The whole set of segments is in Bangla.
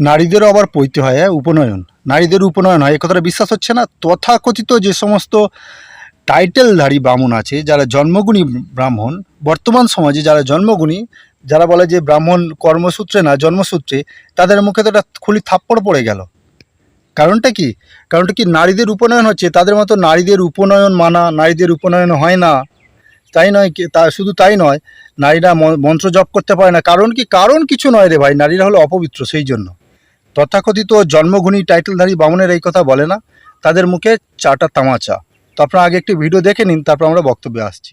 নারীদেরও আবার পৈতে হয় হ্যাঁ উপনয়ন। নারীদের উপনয়ন হয় কথাটা বিশ্বাস হচ্ছে না? তথাকথিত যে সমস্ত টাইটেলধারী ব্রাহ্মণ আছে, যারা জন্মগুণী ব্রাহ্মণ, বর্তমান সমাজে যারা জন্মগুণী, যারা বলে যে ব্রাহ্মণ কর্মসূত্রে না জন্মসূত্রে, তাদের মুখে তো একটা খুলি থাপ্পড় পড়ে গেল। কারণটা কি? কারণটা কি নারীদের উপনয়ন হচ্ছে, তাদের মতো নারীদের উপনয়ন মানা, নারীদের উপনয়ন হয় না। তাই নয় কি? তা শুধু তাই নয়, নারীরা মন্ত্র জপ করতে পারে না। কারণ কি? কারণ কিছু নয় রে ভাই, নারীরা হলো অপবিত্র, সেই জন্য। তথাকথিত জন্মগুণী টাইটেলধারী বামনের এই কথা বলে না, তাদের মুখে চাটা তামাচা। তো আপনারা আগে একটি ভিডিও দেখে নিন, তারপর আমরা বক্তব্যে আসছি।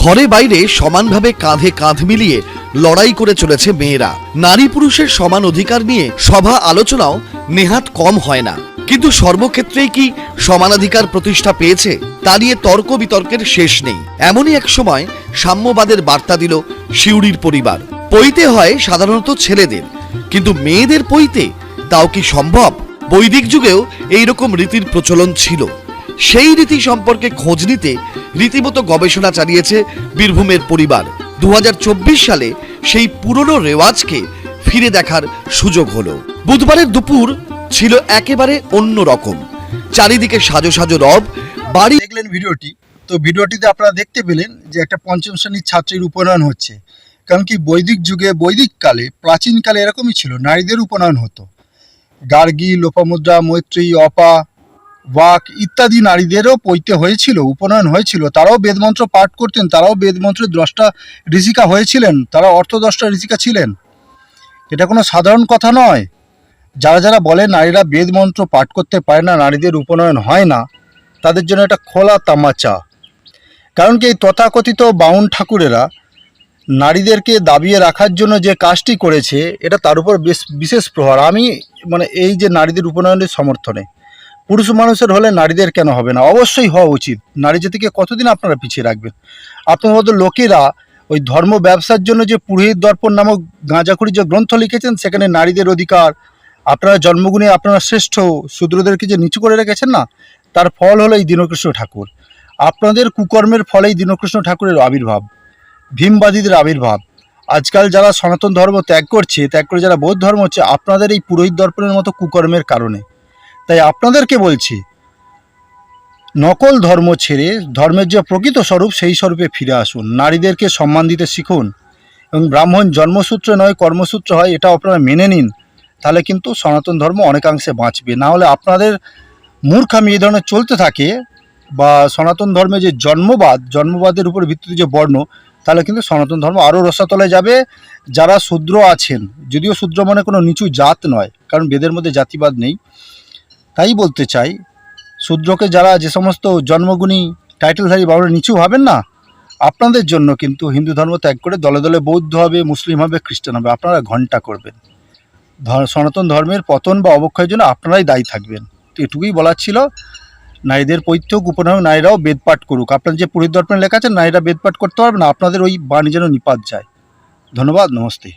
ঘরে বাইরে সমানভাবে কাঁধে কাঁধ মিলিয়ে লড়াই করে চলেছে মেয়েরা। নারী পুরুষের সমান অধিকার নিয়ে সভা আলোচনাও নেহাত কম হয় না। কিন্তু সর্বক্ষেত্রেই কি সমানাধিকার প্রতিষ্ঠা পেয়েছে, তা নিয়ে তর্ক বিতর্কের শেষ নেই। এমনই এক সময় সাম্যবাদের বার্তা দিল শিউড়ির পরিবার। পইতে হয় সাধারণত ছেলেদের। কিন্তু মেয়েদের পইতে তাও কি সম্ভব? বৈদিক যুগেও এইরকম রীতির প্রচলন ছিল। সেই রীতি সম্পর্কে খোঁজ নিতে রীতিমতো গবেষণা চালিয়েছে বীরভূমের পরিবার। দু হাজার চব্বিশ সালে সেই পুরনো রেওয়াজকে ফিরে দেখার সুযোগ হলো। বুধবারের দুপুর ছিল একেবারে অন্য রকম। চারিদিকে সাজো সাজো রব, বাড়ি দেখলেন ভিডিওটি। তো ভিডিওটিতে আপনারা দেখতে পেলেন যে একটা পঞ্চম শ্রেণির ছাত্রীর উপনয়ন হচ্ছে। কারণ কি বৈদিক যুগে, বৈদিক কালে প্রাচীনকালে এরকমই ছিল, নারীদের উপনয়ন হতো। গার্গী, লোপামুদ্রা মৈত্রী অপা ওয়াক ইত্যাদি নারীদেরও পৈতে হয়েছিল, উপনয়ন হয়েছিল। তারাও বেদমন্ত্র পাঠ করতেন, তারাও বেদমন্ত্রের দ্রষ্টা ঋষিকা হয়েছিলেন, তারা অর্থদ্রষ্টা ঋষিকা ছিলেন। এটা কোনো সাধারণ কথা নয়। যারা যারা বলে নারীরা বেদমন্ত্র পাঠ করতে পারে না, নারীদের উপনয়ন হয় না, তাদের জন্য একটা খোলা তামাচা। কারণ কি, এই তথাকথিত বাউন ঠাকুরেরা নারীদেরকে দাবিয়ে রাখার জন্য যে কাজটি করেছে, এটা তার উপর বেশ বিশেষ প্রহার আমি মানে এই যে নারীদের উপনয়নের সমর্থনে। পুরুষ মানুষের হলে নারীদের কেন হবে না? অবশ্যই হওয়া উচিত। নারী জাতিকে কতদিন আপনারা পিছিয়ে রাখবেন? আপনার মতো লোকেরা ওই ধর্ম ব্যবসার জন্য যে পুরোহিত দর্পণ নামক গাঁজাখুরি যে গ্রন্থ লিখেছেন, সেখানে নারীদের অধিকার, আপনারা জন্মগুণে আপনারা শ্রেষ্ঠ, শূদ্রদেরকে যে নিচু করে রেখেছেন না, তার ফল হলো এই দীনকৃষ্ণ ঠাকুর। আপনাদের কুকর্মের ফলেই দীনকৃষ্ণ ঠাকুরের আবির্ভাব, ভীমবাদীদের আবির্ভাব। আজকাল যারা সনাতন ধর্ম ত্যাগ করছে, ত্যাগ করে যারা বৌদ্ধ ধর্ম হচ্ছে, আপনাদের এই পুরোহিত দর্পণের মতো কুকর্মের কারণে। তাই আপনাদেরকে বলছি, নকল ধর্ম ছেড়ে ধর্মের যে প্রকৃত স্বরূপ সেই স্বরূপে ফিরে আসুন। নারীদেরকে সম্মান দিতে শিখুন এবং ব্রাহ্মণ জন্মসূত্র নয়, কর্মসূত্র হয়, এটা আপনারা মেনে নিন, তাহলে কিন্তু সনাতন ধর্ম অনেকাংশে বাঁচবে। না হলে আপনাদের মূর্খামি এই ধরনের চলতে থাকে বা সনাতন ধর্মে যে জন্মবাদ, জন্মবাদের উপর ভিত্তিতে যে বর্ণ, তাহলে কিন্তু সনাতন ধর্ম আরও রসাতলে যাবে। যারা শূদ্র আছেন, যদিও শূদ্র মানে কোনো নিচু জাত নয়, কারণ বেদের মধ্যে জাতিবাদ নেই তাই বলতে চাই, শূদ্রকে যারা যে সমস্ত জন্মগুণী টাইটেলধারী বাবুরা নিচু ভাবেন না, আপনাদের জন্য কিন্তু হিন্দু ধর্ম ত্যাগ করে দলে দলে বৌদ্ধ হবে, মুসলিম হবে, খ্রিস্টান হবে, আপনারা ঘণ্টা করবেন। সনাতন ধর্মের পতন বা অবক্ষয়ের জন্য আপনারাই দায়ী থাকবেন। তো এটুকুই বলার ছিল। নারীদের পৈতৃক উপনয়ন, নারীরাও বেদপাঠ করুক। আপনার যে পুরীর দর্পণে লেখা আছে, নারীরা বেদপাঠ করতে পারবে না, আপনাদের ওই বাণী যেন নিপাত যায়। ধন্যবাদ, নমস্তে।